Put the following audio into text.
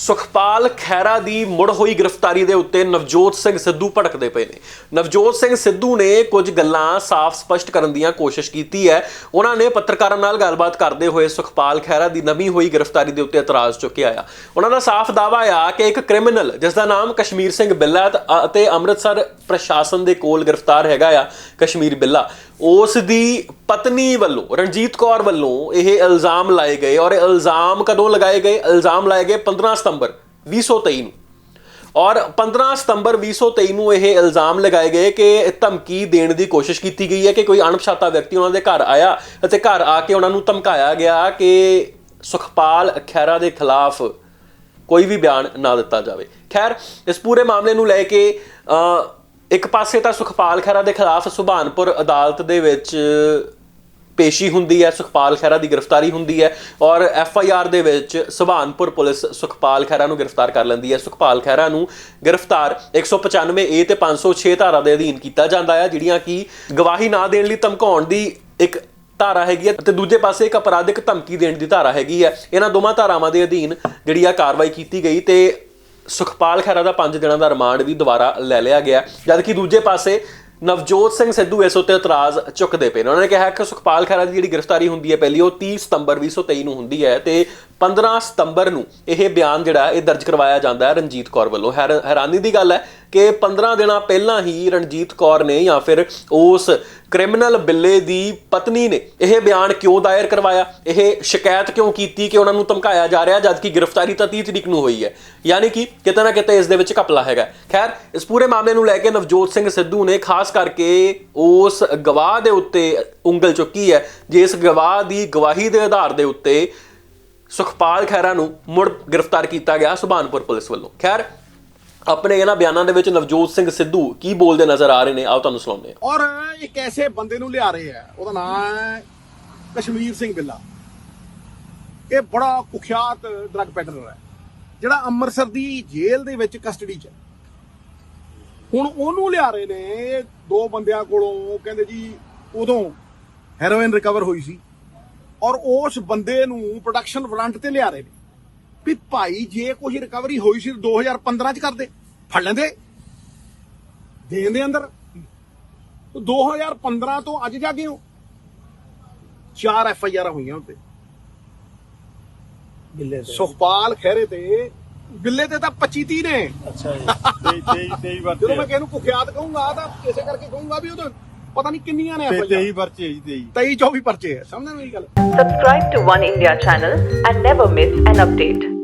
ਸੁਖਪਾਲ ਖੈਰਾ ਦੀ ਮੁੜ ਹੋਈ ਗ੍ਰਿਫਤਾਰੀ ਦੇ ਉੱਤੇ ਨਵਜੋਤ ਸਿੰਘ ਸਿੱਧੂ ਭੜਕਦੇ ਪਏ ਨੇ। ਨਵਜੋਤ ਸਿੰਘ ਸਿੱਧੂ ਨੇ ਕੁਝ ਗੱਲਾਂ ਸਾਫ਼ ਸਪਸ਼ਟ ਕਰਨ ਦੀਆਂ ਕੋਸ਼ਿਸ਼ ਕੀਤੀ ਹੈ। ਉਹਨਾਂ ਨੇ ਪੱਤਰਕਾਰਾਂ ਨਾਲ ਗੱਲਬਾਤ ਕਰਦੇ ਹੋਏ ਸੁਖਪਾਲ ਖੈਰਾ ਦੀ ਨਵੀਂ ਹੋਈ ਗ੍ਰਿਫਤਾਰੀ ਦੇ ਉੱਤੇ ਇਤਰਾਜ਼ ਚੁੱਕਿਆ ਆ। ਉਹਨਾਂ ਦਾ ਸਾਫ਼ ਦਾਅਵਾ ਆ ਕਿ ਇੱਕ ਕ੍ਰਿਮੀਨਲ, ਜਿਸ ਦਾ ਨਾਮ ਕਸ਼ਮੀਰ ਸਿੰਘ ਬਿੱਲਾ ਅਤੇ ਅੰਮ੍ਰਿਤਸਰ ਪ੍ਰਸ਼ਾਸਨ ਦੇ ਕੋਲ ਗ੍ਰਿਫਤਾਰ ਹੈਗਾ ਆ, ਕਸ਼ਮੀਰ ਬਿੱਲਾ। ਉਸ ਦੀ ਪਤਨੀ ਵੱਲੋਂ, ਰਣਜੀਤ ਕੌਰ ਵੱਲੋਂ ਇਹ ਇਲਜ਼ਾਮ ਲਾਏ ਗਏ ਔਰ ਇਲਜ਼ਾਮ ਕਦੋਂ ਲਗਾਏ ਗਏ? ਇਲਜ਼ਾਮ ਲਾਏ ਗਏ 15 ਸਤੰਬਰ 2023 ਨੂੰ। ਔਰ 15 ਸਤੰਬਰ 2023 ਨੂੰ ਇਹ ਇਲਜ਼ਾਮ ਲਗਾਏ ਗਏ ਕਿ ਧਮਕੀ ਦੇਣ ਦੀ ਕੋਸ਼ਿਸ਼ ਕੀਤੀ ਗਈ ਹੈ ਕਿ ਕੋਈ ਅਣਪਛਾਤਾ ਵਿਅਕਤੀ ਉਹਨਾਂ ਦੇ ਘਰ ਆਇਆ ਅਤੇ ਘਰ ਆ ਕੇ ਉਹਨਾਂ ਨੂੰ ਧਮਕਾਇਆ ਗਿਆ ਕਿ ਸੁਖਪਾਲ ਖਹਿਰਾ ਦੇ ਖਿਲਾਫ ਕੋਈ ਵੀ ਬਿਆਨ ਨਾ ਦਿੱਤਾ ਜਾਵੇ। ਖੈਰ ਇਸ ਪੂਰੇ ਮਾਮਲੇ ਨੂੰ ਲੈ ਕੇ ਅ, ਇੱਕ ਪਾਸੇ ਤਾਂ ਸੁਖਪਾਲ ਖਹਿਰਾ ਦੇ ਖਿਲਾਫ ਸੁਭਾਨਪੁਰ ਅਦਾਲਤ ਦੇ ਵਿੱਚ ਪੇਸ਼ੀ ਹੁੰਦੀ ਹੈ, ਸੁਖਪਾਲ ਖਹਿਰਾ ਦੀ ਗ੍ਰਿਫਤਾਰੀ ਹੁੰਦੀ ਹੈ ਔਰ ਐਫ ਆਈ ਆਰ ਦੇ ਵਿੱਚ ਸੁਭਾਨਪੁਰ ਪੁਲਿਸ ਸੁਖਪਾਲ ਖਹਿਰਾ ਨੂੰ ਗ੍ਰਿਫਤਾਰ ਕਰ ਲੈਂਦੀ ਹੈ। ਸੁਖਪਾਲ ਖਹਿਰਾ ਨੂੰ ਗ੍ਰਿਫਤਾਰ 195 ਏ ਤੇ 506 ਧਾਰਾ ਦੇ ਅਧੀਨ ਕੀਤਾ ਜਾਂਦਾ ਹੈ, ਜਿਹੜੀਆਂ ਕਿ ਗਵਾਹੀ ਨਾ ਦੇਣ ਲਈ ਧਮਕਾਉਣ ਦੀ ਇੱਕ ਧਾਰਾ ਹੈਗੀ ਹੈ ਤੇ ਦੂਜੇ ਪਾਸੇ ਇੱਕ ਅਪਰਾਧਿਕ ਧਮਕੀ ਦੇਣ ਦੀ ਧਾਰਾ ਹੈਗੀ ਹੈ। ਇਹਨਾਂ ਦੋਵਾਂ ਧਾਰਾਵਾਂ ਦੇ ਅਧੀਨ ਜਿਹੜੀ ਆ ਕਾਰਵਾਈ ਕੀਤੀ ਗਈ ਤੇ ਸੁਖਪਾਲ ਖਹਿਰਾ ਦਾ 5 ਦਿਨਾਂ ਦਾ ਰਿਮਾਂਡ ਵੀ ਦੁਬਾਰਾ ਲੈ ਲਿਆ ਗਿਆ। ਜਦਕਿ ਦੂਜੇ ਪਾਸੇ ਨਵਜੋਤ ਸਿੰਘ ਸਿੱਧੂ ਇਸ ਉੱਤੇ ਇਤਰਾਜ਼ ਚੁੱਕਦੇ ਪਏ ਨੇ। ਉਹਨਾਂ ਨੇ ਕਿਹਾ ਕਿ ਸੁਖਪਾਲ ਖਹਿਰਾ ਦੀ ਜਿਹੜੀ ਗ੍ਰਿਫਤਾਰੀ ਹੁੰਦੀ ਹੈ ਪਹਿਲੀ, ਉਹ 30 ਸਤੰਬਰ 2023 ਨੂੰ ਹੁੰਦੀ ਹੈ ਤੇ 15 ਸਤੰਬਰ ਨੂੰ ਇਹ ਬਿਆਨ ਜਿਹੜਾ ਇਹ ਦਰਜ ਕਰਵਾਇਆ ਜਾਂਦਾ ਹੈ ਰਣਜੀਤ ਕੌਰ ਵੱਲੋਂ। ਹੈਰ- ਹੈਰਾਨੀ ਦੀ ਗੱਲ ਹੈ ਕਿ 15 ਦਿਨਾਂ ਪਹਿਲਾਂ ਹੀ ਰਣਜੀਤ ਕੌਰ ਨੇ ਜਾਂ ਫਿਰ ਉਸ ਕ੍ਰਿਮੀਨਲ ਬਿੱਲੇ ਦੀ ਪਤਨੀ ਨੇ ਇਹ ਬਿਆਨ ਕਿਉਂ ਦਾਇਰ ਕਰਵਾਇਆ? ਇਹ ਸ਼ਿਕਾਇਤ ਕਿਉਂ ਕੀਤੀ ਕਿ ਉਹਨਾਂ ਨੂੰ ਧਮਕਾਇਆ ਜਾ ਰਿਹਾ, ਜਦਕਿ ਗ੍ਰਿਫਤਾਰੀ ਤਾਂ 30 ਤਰੀਕ ਨੂੰ ਹੋਈ ਹੈ? ਯਾਨੀ ਕਿ ਕਿਤੇ ਨਾ ਕਿਤੇ ਇਸ ਦੇ ਵਿੱਚ ਘਪਲਾ ਹੈਗਾ। ਖੈਰ, ਇਸ ਪੂਰੇ ਮਾਮਲੇ ਨੂੰ ਲੈ ਕੇ ਨਵਜੋਤ ਸਿੰਘ ਸਿੱਧੂ ਨੇ ਖਾਸ ਕਰਕੇ ਉਸ ਗਵਾਹ ਦੇ ਉੱਤੇ ਉਂਗਲ ਚੁੱਕੀ ਹੈ, ਜਿਸ ਗਵਾਹ ਦੀ ਗਵਾਹੀ ਦੇ ਆਧਾਰ ਦੇ ਉੱਤੇ ਸੁਖਪਾਲ ਖਹਿਰਾ ਨੂੰ ਮੁੜ ਗ੍ਰਿਫਤਾਰ ਕੀਤਾ ਗਿਆ ਸੁਭਾਨਪੁਰ ਪੁਲਿਸ ਵੱਲੋਂ। ਖੈਰ ਆਪਣੇ ਇਹਨਾਂ ਬਿਆਨਾਂ ਦੇ ਵਿੱਚ ਨਵਜੋਤ ਸਿੰਘ ਸਿੱਧੂ ਕੀ ਬੋਲਦੇ ਨਜ਼ਰ ਆ ਰਹੇ ਨੇ? ਆਓ ਤੁਹਾਨੂੰ ਸੁਣਾਉਂਦੇ ਹਾਂ। ਔਰ ਇੱਕ ਐਸੇ ਬੰਦੇ ਨੂੰ ਲਿਆ ਰਹੇ ਆ? ਉਹਦਾ ਨਾਮ ਹੈ ਕਸ਼ਮੀਰ ਸਿੰਘ ਬਿੱਲਾ। ਇਹ ਬੜਾ ਕੁਖਿਆਤ ਡਰੱਗ ਪੈਡਲਰ ਹੈ, ਜਿਹੜਾ ਅੰਮ੍ਰਿਤਸਰ ਦੀ ਜੇਲ੍ਹ ਦੇ ਵਿੱਚ ਕਸਟਡੀ 'ਚ ਹੈ। ਹੁਣ ਉਹਨੂੰ ਲਿਆ ਰਹੇ ਨੇ, ਦੋ ਬੰਦਿਆਂ ਕੋਲੋਂ ਕਹਿੰਦੇ ਜੀ ਉਦੋਂ ਹੈਰੋਇਨ ਰਿਕਵਰ ਹੋਈ ਸੀ ਔਰ ਉਸ ਬੰਦੇ ਨੂੰ ਪ੍ਰੋਡਕਸ਼ਨ ਵਾਰੰਟ ਤੇ ਲਿਆ ਰਹੇ ਨੇ। ਵੀ ਭਾਈ ਜੇ ਕੋਈ ਰਿਕਵਰੀ ਹੋਈ ਸੀ 2015 ਚ ਕਰਦੇ ਫੜ ਲੈਂਦੇ। ਦੇਣ ਦੇ ਅੰਦਰ 2015 ਤੋਂ ਅੱਜ ਜਾ ਗਏ ਹੋ। ਚਾਰ ਐਫ ਆਈ ਆਰ ਹੋਈਆਂ ਉੱਤੇ। ਬਿੱਲੇ ਤੇ। ਸੁਖਪਾਲ ਖਹਿਰੇ ਤੇ। ਬਿੱਲੇ ਤੇ ਤਾਂ 25 30 ਨੇ। ਅੱਛਾ ਜੀ। 23 23 ਵਰਤੇ ਜਦੋਂ ਮੈਂ ਕਿਸੇ ਨੂੰ ਕੁਖਿਆਤ ਕਹੂੰਗਾ ਤਾਂ ਇਸੇ ਕਰਕੇ ਕਹੂੰਗਾ ਵੀ ਉਹਦੇ ਪਤਾ ਨਹੀਂ ਕਿੰਨੀਆਂ ਨੇ ਐਫ ਆਈ 23 ਵਰਤੇ ਜੀ 23 23 24 ਪਰਚੇ ਹੈ ਸਮਝਦੇ ਮੇਰੀ ਗੱਲ Subscribe to One India channel and never miss an update.